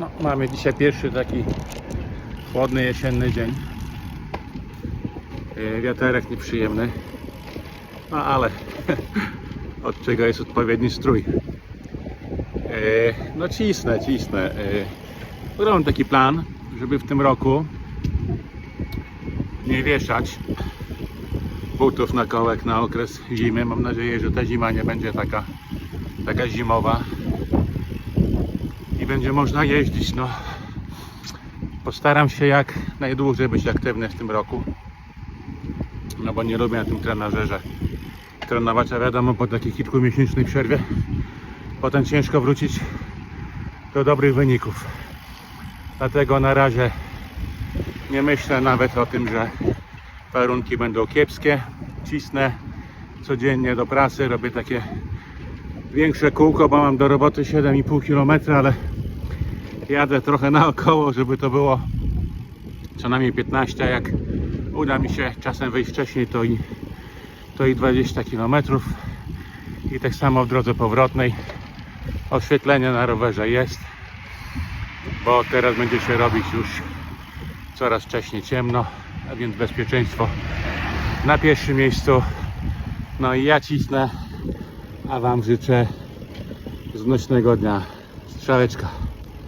No, mamy dzisiaj pierwszy taki chłodny jesienny dzień. E, Wiaterek nieprzyjemny. No ale od czego jest odpowiedni strój. E, No cisnę, cisnę. E, Mam taki plan, żeby w tym roku nie wieszać butów na kołek na okres zimy. Mam nadzieję, że ta zima nie będzie taka, taka zimowa będzie można jeździć. No, postaram się jak najdłużej być aktywny w tym roku. No bo nie lubię na tym trenażerze trenować, a wiadomo po takiej kilkumiesięcznej przerwie potem ciężko wrócić do dobrych wyników. Dlatego na razie nie myślę nawet o tym, że warunki będą kiepskie. Cisnę codziennie do pracy, robię takie większe kółko, bo mam do roboty 7,5 km, ale jadę trochę naokoło, żeby to było co najmniej 15. Jak uda mi się czasem wyjść wcześniej, to i, to i 20 km. I tak samo w drodze powrotnej. Oświetlenie na rowerze jest, bo teraz będzie się robić już coraz wcześniej ciemno, a więc bezpieczeństwo na pierwszym miejscu. No i ja cisnę, a Wam życzę znośnego dnia. Strzałeczka.